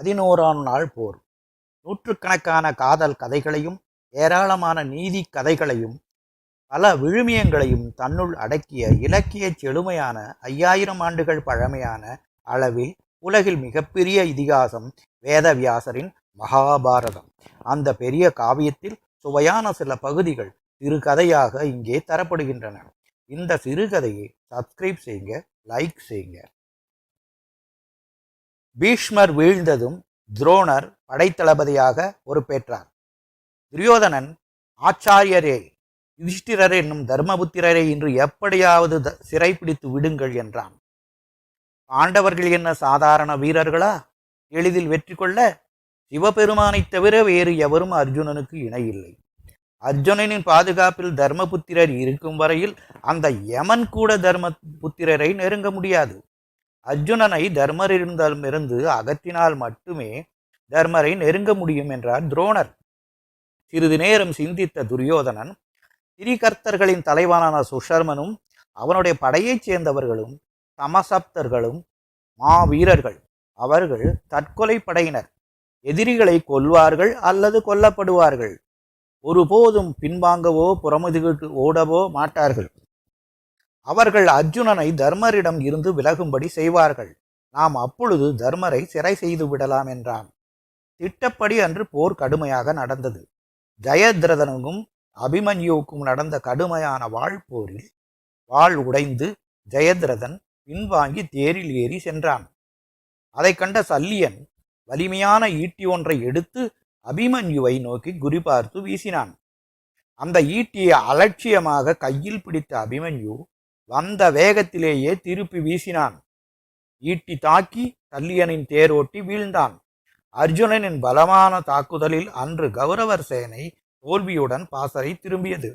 பதினோராம் நாள் போர். நூற்றுக்கணக்கான காதல் கதைகளையும் ஏராளமான நீதி கதைகளையும் பல விழுமியங்களையும் தன்னுள் அடக்கிய இலக்கிய செழுமையான ஐயாயிரம் ஆண்டுகள் பழமையான அளவில் உலகில் மிகப்பெரிய இதிகாசம் வேதவியாசரின் மகாபாரதம். அந்த பெரிய காவியத்தில் சுவையான சில பகுதிகள் சிறுகதையாக இங்கே தரப்படுகின்றன. இந்த சிறுகதையை சப்ஸ்கிரைப் செய்யுங்க லைக் செய்யுங்க பீஷ்மர் வீழ்ந்ததும் துரோணர் படைத்தளபதியாக பொறுப்பேற்றார். துரியோதனன் ஆச்சாரியரே யுதிஷ்டிரர் என்னும் தர்மபுத்திரரை இன்று எப்படியாவது த- சிறைப்பிடித்து விடுங்கள் என்றான். பாண்டவர்கள் என்ன சாதாரண வீரர்களா? எளிதில் வெற்றி கொள்ள சிவபெருமானைத் தவிர வேறு எவரும் அர்ஜுனனுக்கு இணையில்லை. அர்ஜுனனின் பாதுகாப்பில் தர்மபுத்திரர் இருக்கும் வரையில் அந்த யமன் கூட தர்மபுத்திரரை நெருங்க முடியாது. அர்ஜுனனை தர்மரிடமிருந்து அகற்றினால் மட்டுமே தர்மரை நெருங்க முடியும் என்றார் துரோணர். சிறிது நேரம் சிந்தித்த துரியோதனன் திரிகர்த்தர்களின் தலைவனான சுஷர்மனும் அவனுடைய படையைச் சேர்ந்தவர்களும் சமசப்தர்களும் மாவீரர்கள் அவர்கள் தற்கொலை படையினர். எதிரிகளை கொல்வார்கள் அல்லது கொல்லப்படுவார்கள். ஒருபோதும் பின்வாங்கவோ புறமுதுகிட்டு ஓடவோ மாட்டார்கள். அவர்கள் அர்ஜுனனை தர்மரிடம் இருந்து விலகும்படி செய்வார்கள். நாம் அப்பொழுது தர்மரை சிறை செய்து விடலாம் என்றான். திட்டப்படி அன்று போர் கடுமையாக நடந்தது. ஜெயத்ரதனுக்கும் அபிமன்யுவுக்கும் நடந்த கடுமையான வாள் போரில் வாள் உடைந்து ஜெயத்ரதன் பின்வாங்கி தேரில் ஏறி சென்றான். அதைக் கண்ட சல்லியன் வலிமையான ஈட்டி ஒன்றை எடுத்து அபிமன்யுவை நோக்கி குறிபார்த்து வீசினான். அந்த ஈட்டியை அலட்சியமாக கையில் பிடித்த அபிமன்யு வந்த வேகத்திலேயே திருப்பி வீசினான். ஈட்டி தாக்கி சல்லியனின் தேரோட்டி வீழ்ந்தான். அர்ஜுனனின் பலமான தாக்குதலில் அன்று கௌரவர் சேனை தோல்வியுடன் பாசறை திரும்பியது.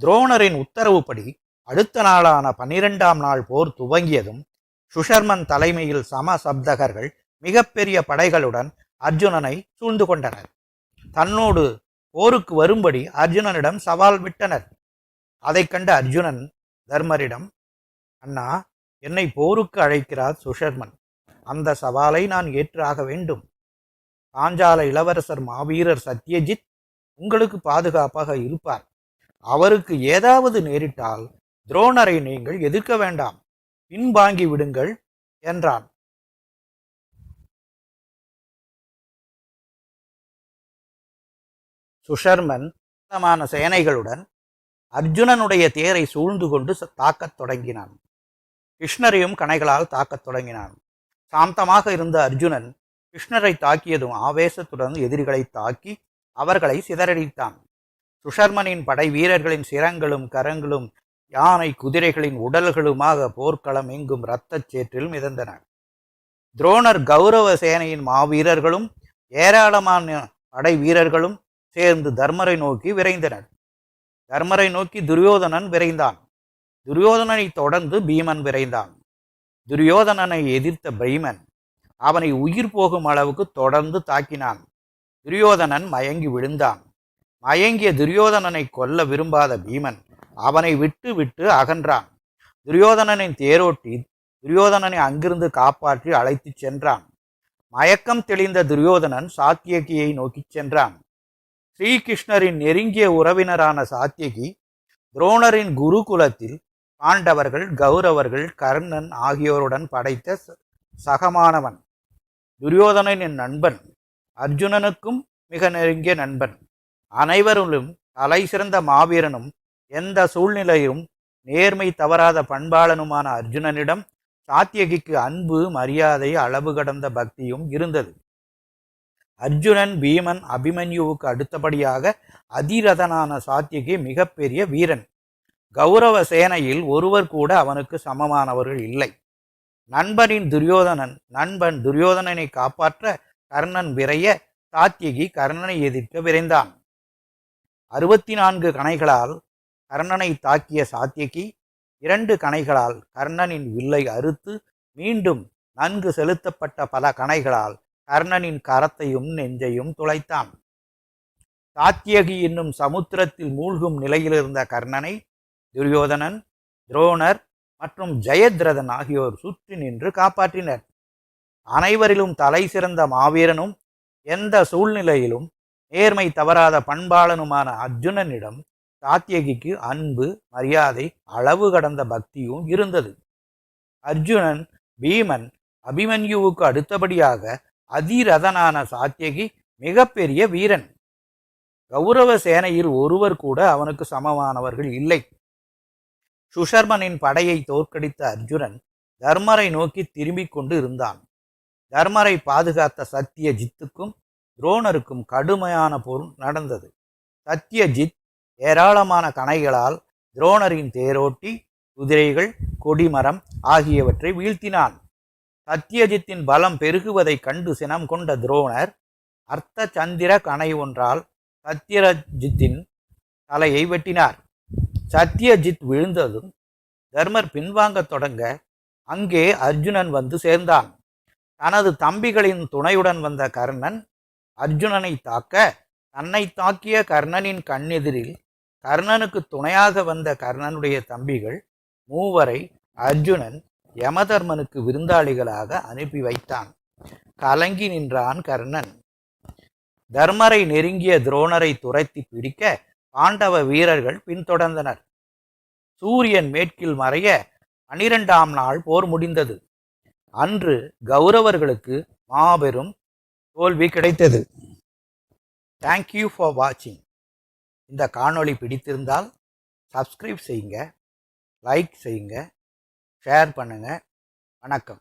துரோணரின் உத்தரவுப்படி அடுத்த நாளான பன்னிரெண்டாம் நாள் போர் துவங்கியதும் சுஷர்மன் தலைமையில் சம சப்தகர்கள் மிகப்பெரிய படைகளுடன் அர்ஜுனனை சூழ்ந்து கொண்டனர். தன்னோடு போருக்கு வரும்படி அர்ஜுனனிடம் சவால் விட்டனர். அதைக் கண்ட அர்ஜுனன் தர்மரிடம் அண்ணா என்னை போருக்கு அழைக்கிறார் சுஷர்மன். அந்த சவாலை நான் ஏற்றாக வேண்டும். பாஞ்சால இளவரசர் மாவீரர் சத்யஜித் உங்களுக்கு பாதுகாப்பாக இருப்பார். அவருக்கு ஏதாவது நேரிட்டால் துரோணரை நீங்கள் எதிர்க்க வேண்டாம். பின்வாங்கி விடுங்கள் என்றான். சுஷர்மன் சேனைகளுடன் அர்ஜுனனுடைய தேரை சூழ்ந்து கொண்டு தாக்கத் தொடங்கினான். கிருஷ்ணரையும் கணைகளால் தாக்கத் தொடங்கினான். சாந்தமாக இருந்த அர்ஜுனன் கிருஷ்ணரை தாக்கியதும் ஆவேசத்துடன் எதிரிகளை தாக்கி அவர்களை சிதறடித்தான். சுஷர்மனின் படை வீரர்களின் சிரங்களும் கரங்களும் யானை குதிரைகளின் உடல்களுமாக போர்க்களம் எங்கும் இரத்தச் சேற்றில் மிதந்தன. துரோணர் கௌரவ சேனையின் மாவீரர்களும் ஏராளமான படை வீரர்களும் சேர்ந்து தர்மரை நோக்கி விரைந்தனர். தர்மரை நோக்கி துரியோதனன் விரைந்தான். துரியோதனனை தொடர்ந்து பீமன் விரைந்தான். துரியோதனனை எதிர்த்த பீமன் அவனை உயிர் போகும் அளவுக்கு தொடர்ந்து தாக்கினான். துரியோதனன் மயங்கி விழுந்தான். மயங்கிய துரியோதனனை கொல்ல விரும்பாத பீமன் அவனை விட்டு விட்டு அகன்றான். துரியோதனனின் தேரோட்டி துரியோதனனை அங்கிருந்து காப்பாற்றி அழைத்துச் சென்றான். மயக்கம் தெளிந்த துரியோதனன் சாத்தியகியை நோக்கிச் சென்றான். ஸ்ரீகிருஷ்ணரின் நெருங்கிய உறவினரான சாத்தியகி துரோணரின் குருகுலத்தில் பாண்டவர்கள் கௌரவர்கள் கர்ணன் ஆகியோருடன் படைத்த ச- சகமானவன். துரியோதனனின் நண்பன் அர்ஜுனனுக்கும் மிக நெருங்கிய நண்பன். அனைவரிலும் தலை சிறந்த மாவீரனும் எந்த சூழ்நிலையும் நேர்மை தவறாத பண்பாளனுமான அர்ஜுனனிடம் சாத்தியகிக்கு அன்பு மரியாதை அளவு கடந்த பக்தியும் இருந்தது. அர்ஜுனன் பீமன் அபிமன்யுவுக்கு அடுத்தபடியாக அதிரதனான சாத்தியகி மிகப்பெரிய வீரன். கௌரவ சேனையில் ஒருவர் கூட அவனுக்கு சமமானவர்கள் இல்லை. நண்பனின் துரியோதனன் நண்பன் துரியோதனனை காப்பாற்ற கர்ணன் விரைய சாத்தியகி கர்ணனை எதிர்க்க விரைந்தான். அறுபத்தி நான்கு கணைகளால் கர்ணனை தாக்கிய சாத்தியகி இரண்டு கணைகளால் கர்ணனின் வில்லை அறுத்து மீண்டும் நன்கு செலுத்தப்பட்ட பல கணைகளால் கர்ணனின் கரத்தையும் நெஞ்சையும் துளைத்தான். சாத்தியகி என்னும் சமுத்திரத்தில் மூழ்கும் நிலையிலிருந்த கர்ணனை துரியோதனன் துரோணர் மற்றும் ஜெயத்ரதன் ஆகியோர் சுற்றி நின்று காப்பாற்றினர். அனைவரிலும் தலை சிறந்த மாவீரனும் எந்த சூழ்நிலையிலும் நேர்மை தவறாத பண்பாளனுமான அர்ஜுனனிடம் சாத்தியகிக்கு அன்பு மரியாதை அளவு கடந்த பக்தியும் இருந்தது. அர்ஜுனன் பீமன் அபிமன்யுவுக்கு அடுத்தபடியாக அதிரதனான சாத்தியகி மிகப்பெரிய வீரன். கௌரவ சேனையில் ஒருவர் கூட அவனுக்கு சமமானவர்கள் இல்லை. சுஷர்மனின் படையை தோற்கடித்த அர்ஜுனன் தர்மரை நோக்கி திரும்பிக் கொண்டு இருந்தான். தர்மரை பாதுகாத்த சத்தியஜித்துக்கும் துரோணருக்கும் கடுமையான போர் நடந்தது. சத்யஜித் ஏராளமான கணைகளால் துரோணரின் தேரோட்டி குதிரைகள் கொடிமரம் ஆகியவற்றை வீழ்த்தினான். சத்யஜித்தின் பலம் பெருகுவதைக் கண்டு சினம் கொண்ட துரோணர் அர்த்த சந்திர கணை ஒன்றால் சத்யரஜித்தின் தலையை வெட்டினார். சத்யஜித் விழுந்ததும் தர்மர் பின்வாங்கத் தொடங்க அங்கே அர்ஜுனன் வந்து சேர்ந்தான். தனது தம்பிகளின் துணையுடன் வந்த கர்ணன் அர்ஜுனனை தாக்க தன்னை தாக்கிய கர்ணனின் கண்ணெதிரில் கர்ணனுக்கு துணையாக வந்த கர்ணனுடைய தம்பிகள் மூவரை அர்ஜுனன் யமதர்மனுக்கு விருந்தாளிகளாக அனுப்பி வைத்தான். கலங்கி நின்றான் கர்ணன். தர்மரை நெருங்கிய துரோணரை துரத்தி பிடிக்க பாண்டவ வீரர்கள் பின்தொடர்ந்தனர். சூரியன் மேற்கில் மறைய பனிரெண்டாம் நாள் போர் முடிந்தது. அன்று கௌரவர்களுக்கு மாபெரும் தோல்வி கிடைத்தது. தேங்க்யூ ஃபார் வாட்சிங் இந்த காணொளி பிடித்திருந்தால் சப்ஸ்கிரைப் செய்யுங்க லைக் செய்யுங்க ஷேர் பண்ணுங்கள் வணக்கம்.